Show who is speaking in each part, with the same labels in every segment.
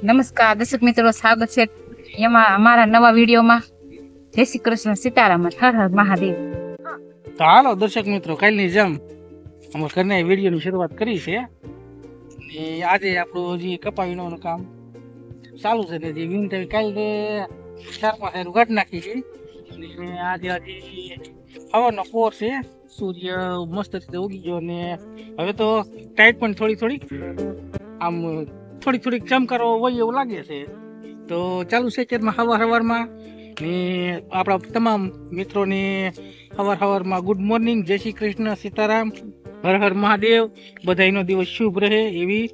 Speaker 1: નમસ્કાર, દર્શક મિત્રો, સ્વાગત છે એમાં અમારા નવા વિડીયોમાં. જય શ્રી કૃષ્ણ સીતારામ હર હર મહાદેવ.
Speaker 2: તો હાલો, દર્શક મિત્રો, કાલની જેમ અમે ઘરને વિડીયોની શરૂઆત કરી છે. ને આજે આપણું જે કપા વીણવાનું કામ ચાલુ છે ને જે વીણતા કાલે ચાર પાંચ સારું ઘટ નાખી છે. આજે આજે હજી હવાનો પોર છે, સૂર્ય મસ્ત રીતે ઉગી ગયો ને હવે તો ટાઈટ પણ થોડી થોડી. આમ થોડીક થોડીક ચમકારો હોય એવું લાગે છે. તો ચાલુ છે અત્યારમાં હવાર હવારમાં. ને આપણા તમામ મિત્રોને હવાર હવારમાં ગુડ મોર્નિંગ જય શ્રી કૃષ્ણ, સીતારામ, હર હર મહાદેવ. બધાયનો દિવસ શુભ રહે એવી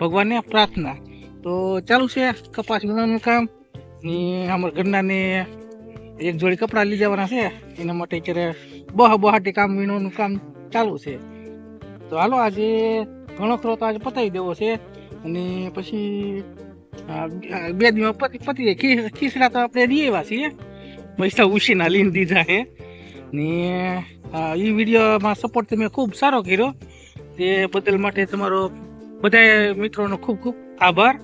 Speaker 2: ભગવાનને પ્રાર્થના. તો ચાલુ છે કપાસ વીણવાનું કામ. ને અમારા ઘરનાને એક જોડી કપડાં લઈ જવાના છે. એના માટે અત્યારે બહ બહાટી કામ વીણવાનું કામ ચાલુ છે. તો હાલો આજે ઘણો ખરો તો આજે પતાવી દેવો છે. અને પછી બે દિવસ પતિ, પતી જાય. ખી- ખીસડા તો આપણે દઈએ વાસી પૈસા ઉછીના લઈને દીધા છે ને એ વિડીયોમાં સપોર્ટ તમે ખૂબ સારો કર્યો. તે બદલ માટે તમારો બધા મિત્રોનો ખૂબ ખૂબ આભાર.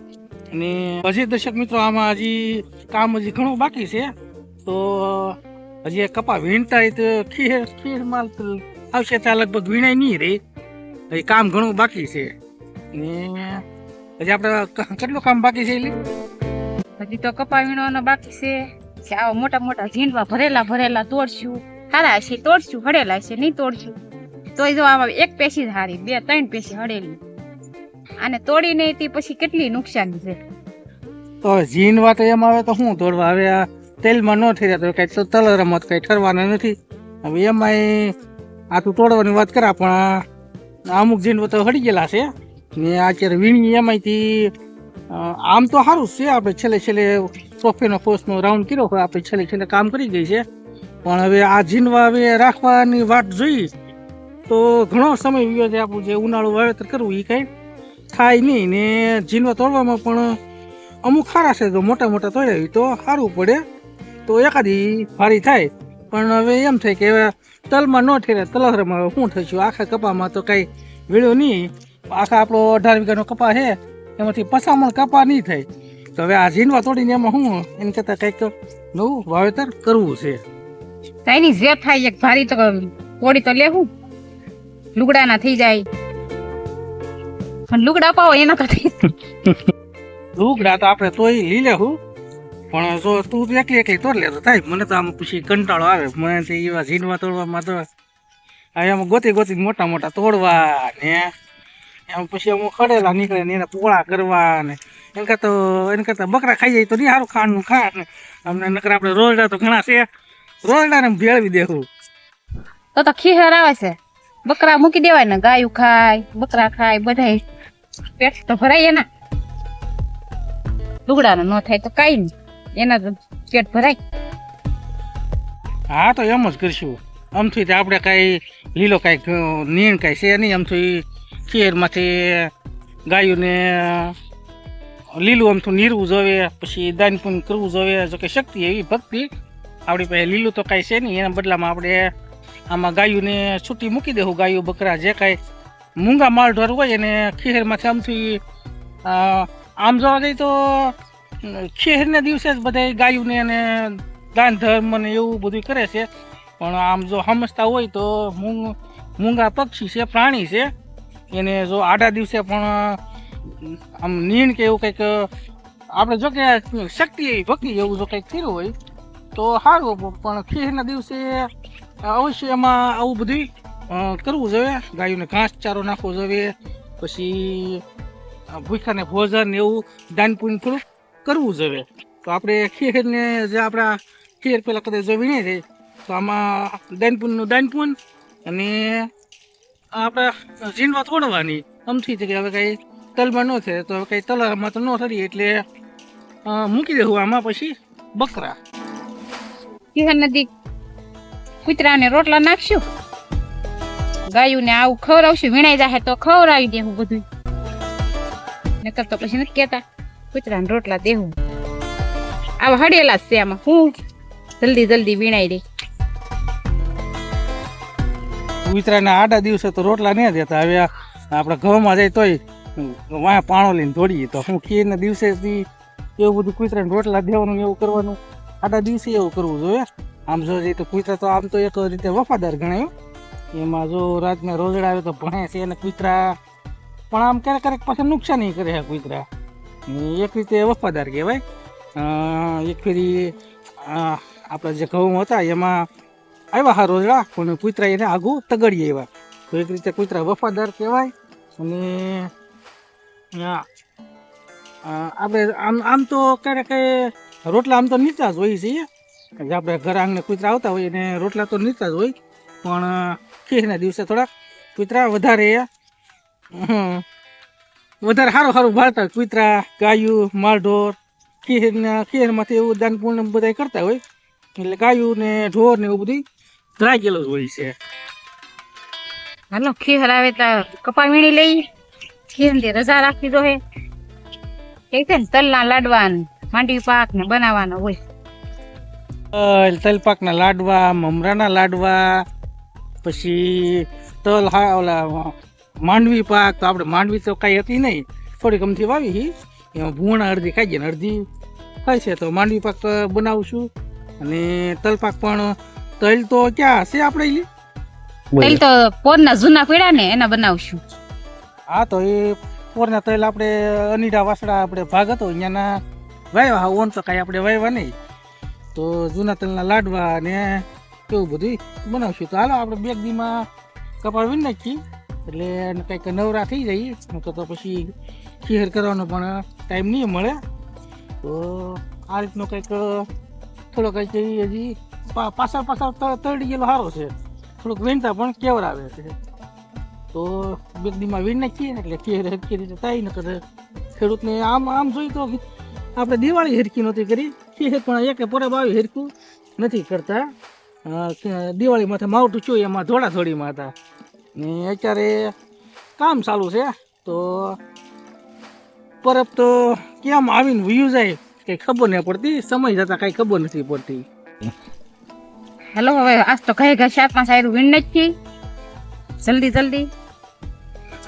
Speaker 2: અને હજી દર્શક મિત્રો, આમાં હજી કામ હજી ઘણું બાકી છે. તો, હજી કપા વીણતા હોય તો ખીર ખીર માલ આવશે, ત્યાં લગભગ વીણાય નહીં રહી. હજી કામ ઘણું બાકી છે. ને હજી આપણે કેટલું કામ બાકી છે એલી
Speaker 1: હજી તો કપા વીણવાનો બાકી છે. આવા મોટા મોટા ઝીંડવા ભરેલા ભરેલા તોડશું. સારા હશે તોડશું હડેલા હશે નહીં તોડશું. તોય જો આમાં એક પેશી જ હારી બે ત્રણ પેશી હડેલી આને તોડીને તે પછી કેટલી નુકસાન છે?
Speaker 2: તો ઝીંડવા તો એમ આવે તો શું તોડવા? હવે આ તેલમાં ન થઈ રહ્યા તો કઈ તલ રમત કઈ ઠરવાના નથી. હવે એમાંય આ તું તોડવાની વાત કરા પણ અમુક ઝીંડવા તો હળી ગયેલા છે. ને અત્યારે વીણી એમાંયથી આમ તો સારું છે આપણે છેલ્લે છેલ્લે સોફેનો પોસ્ટનો રાઉન્ડ કર્યો હોય, આપણે છેલ્લે છેલ્લે કામ કરી ગઈ છે. પણ હવે આ જીનવા હવે રાખવાની વાટ જોઈ, તો ઘણો સમય વિયો છે આપણું જે ઉનાળું વાવેતર કરવું એ કાંઈ થાય નહીં ને જીનવા તોડવામાં પણ અમુક સારા છે તો મોટા મોટા તોડ્યા હોય તો સારું પડે. તો એકાદી ભારી થાય. પણ હવે એમ થાય કે હવે તલમાં ન ઠેરે, તલહરમાં શું થશું? આખા કપામાં તો કાંઈ વેળ્યો નહીં. આખા આપણો અઢાર વીઘાનો કપા છે એમાંથી પસામણ કપા નહીં થાય. તો હવે આ ઝીનવા તોડીને એમાં શું એની કરતાં કંઈક નવું વાવેતર કરવું છે.
Speaker 1: તાઈની જે થાય એક ભારી તો કોડી તો લેવું લુગડાના થઈ જાય. પણ લુગડા પાવો એના કરતી
Speaker 2: લુગડા તો આપણે તોય લઈ લેવું પણ જો તું એકલી એકલી તોડ લે તો થાય મને તો આમ પછી કંટાળો આવે. મને તો એવા ઝીનવા તોડવામાં તો આ એમાં ગોતી ગોતી મોટા મોટા તોડવા ને. એમ પછી અમુક ખડેલા નીકળે ને એને પોળા કરવા ને એમ કરતા એમ કરતા બકરા ખાઈ જાય તો નહીં સારું ખાવાનું ખા ને અમને નકર આપણે રોજડા તો ઘણા છે. રોજડાને ભેળવી દેવું
Speaker 1: તો તો ખીહર આવે છે. બકરા મૂકી દેવાય ને ગાયું ખાય બકરા ખાય બધાય પેટ તો ભરાય એના. લુગડાનો ન થાય તો કાઈ નહીં. એના તો પેટ ભરાય.
Speaker 2: હા તો એમ જ કરીશું. આમથી તો આપણે કાંઈ લીલો કાંઈક નીણ કાંઈ છે નહીં. આમથી ખેરમાંથી ગાયોને લીલું આમથું નીરવું જોવે, પછી દાન પૂન કરવું જોવે. જો કે શક્તિ એવી ભક્તિ. આપણી પાસે લીલું તો કાંઈ છે નહીં. એના બદલામાં આપણે આમાં ગાયોને છૂટી મૂકી દેવું. ગાયો, બકરા જે કાંઈ મૂંગા માલ હોય એને ખેરમાંથી આમથી આમ જોવા જઈએ તો ખેરના દિવસે જ બધા ગાયોને અને દાન ધર્મ ને એવું બધું કરે છે. પણ આમ જો સમજતા હોય તો મૂંગ મૂંગા પક્ષી છે, પ્રાણી છે. એને જો આડા દિવસે પણ આમ નીણ કે એવું કંઈક, આપણે જો કે શક્તિ ભક્તિ એવું જો કંઈક થયું હોય, તો સારું પણ ખીરના દિવસે અવશ્ય એમાં આવું બધું કરવું જોઈએ. ગાયોને ઘાસ ચારો નાખવો જોઈએ. પછી ભૂખાને ભોજન એવું દાનપૂન થોડું કરવું જોઈએ. તો આપણે ખીરને જે આપણા ખીર પેલા કદાચ જોવી નહીં છે તો આમાં દાનપુનનું દાનપુન અને આપણે ઝીણવા તોડવાની. અમથી છે કે હવે કાંઈ તલમાં ન થાય, તો હવે કાંઈ તલમાં તો ન થતી એટલે મૂકી દેવું આમાં પછી બકરા.
Speaker 1: ખીહર નદી કૂતરાને રોટલા નાખશું. ગાયું ને આવું ખવડાવશું, વીણાઈ જાહે તો ખવડાવી દેવું બધું નકર તો પછી નથી કેતા, કૂતરાને રોટલા દેવું આવા હડેલા છે આમાં. હું જલ્દી જલ્દી વીણાઈ દે.
Speaker 2: ઉતરાના આડા દિવસે તો રોટલા નહીં દેતા. હવે આપણે ઘઉંમાં જાય તોય વાંહ પાણો લઈને દોડીએ તો હું ખીરના દિવસેથી એવું બધું કૂતરાને રોટલા દેવાનું એવું કરવાનું. આડા દિવસે એવું કરવું જોઈએ. આમ જો તો કૂતરા તો આમ તો એક રીતે વફાદાર ગણાય એમાં જો રાતના રોજડા આવે તો ભણે છે અને કૂતરા. પણ આમ ક્યારેક ક્યારેક પાછા નુકસાન કરે છે કૂતરા. એક રીતે વફાદાર કહેવાય. એક ફેરી આપણે જે ઘઉં હતા એમાં આવ્યા હા પણ કૂતરા એને આગું તગડી આવ્યા. તો એક રીતે કૂતરા વફાદાર કહેવાય અને આપણે આમ આમ તો ક્યારેક રોટલા આમ તો નીચા જ હોય છે આપણે ઘર આંગણે કૂતરા આવતા હોય અને રોટલા તો નીચા જ હોય. પણ, ખીરના દિવસે થોડાક કૂતરા વધારે વધારે સારું સારું ભાળતા કૂતરા, ગાયું, માલઢોર, ખીરના, ખીરમાંથી એવું દાન પૂર્ણ બધા કરતા હોય. એટલે ગાયું ને ઢોર ને એવું બધું ધરાગેલું જ હોય છે.
Speaker 1: હાલો ખીર આવે તો કપા વીણી લઈ. ખીર ને રજા રાખી દો હે. એ છે ને તલના લાડવા માંડવી પાક ને બનાવવાનો હોય.
Speaker 2: તલ તલપાકના લાડવા મમરાના લાડવા પછી તલ હા ઓલા માંડવી પાક તો આપણે માંડવી તો કાંઈ હતી નહીં. થોડીક અમથી વાવી હી. એમાં ભૂણા અડધી ખાઈ જાય ને અડધી ખાય છે. તો માંડવી પાક બનાવશું અને તલપાક પણ તલ તો ક્યાં હશે આપણે ઈ?
Speaker 1: તલ તો પોરના જૂના પીડા ને એના બનાવશું.
Speaker 2: હા તો એ પોરના તલ આપણે અનીડા વાસડા આપણે ભાગ હતો અહીંયાના વાયવા હા ઓન તો કાંઈ આપણે વાવ્યા નહીં. તો જૂના તલના લાડવા ને એવું બધું બનાવશું. તો હાલો આપણે બે દીમાં કપાળ વીણી નાખીએ. એટલે એને કંઈક નવરા થઈ જઈએ તો તો પછી ખીર કરવાનો પણ ટાઈમ નહીં મળે. તો આ રીતનો કંઈક થોડો કંઈક હજી. પાછળ પાછળ તળી ગયેલો સારો છે. થોડુંક વીણતા પણ કેવડાવે છે. તો બે દીમાં વીણ નાખીએ એટલે કેર હરકી રીતે થાય કરે ખેડૂતને આમ આમ જોઈ તો આપણે દિવાળી હરખી નહોતી કરી. ખીર પણ એકે પરબ આવી હરખું નથી કરતા. દિવાળી માથે માવઠું છું એમાં ધોળા ધોળીમાં હતા. ને અત્યારે કામ ચાલુ છે. તો પરબ તો કેમ આવીને વ્યૂ જાય, કંઈ ખબર નહીં પડતી. સમય જતા કાંઈ ખબર નથી પડતી.
Speaker 1: હેલો હવે આજ તો ઘરે ઘર ચાર પાંચ આયરું વીણ નથી જલ્દી જલ્દી.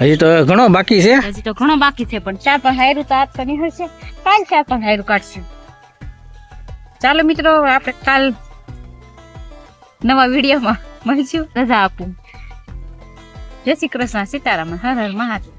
Speaker 2: હજી તો ઘણો બાકી છે.
Speaker 1: હજી તો ઘણો બાકી છે પણ ચાર પાંચ હાયરું તો આજ તો નીકળશે કાલ ચાર પાંચ હાયરું કાઢશું. ચાલો મિત્રો આપણે કાલ નવા વિડીયોમાં મળીશું. રજા આપું. જય શ્રી કૃષ્ણ સીતારામ હર હર મહાદેવ.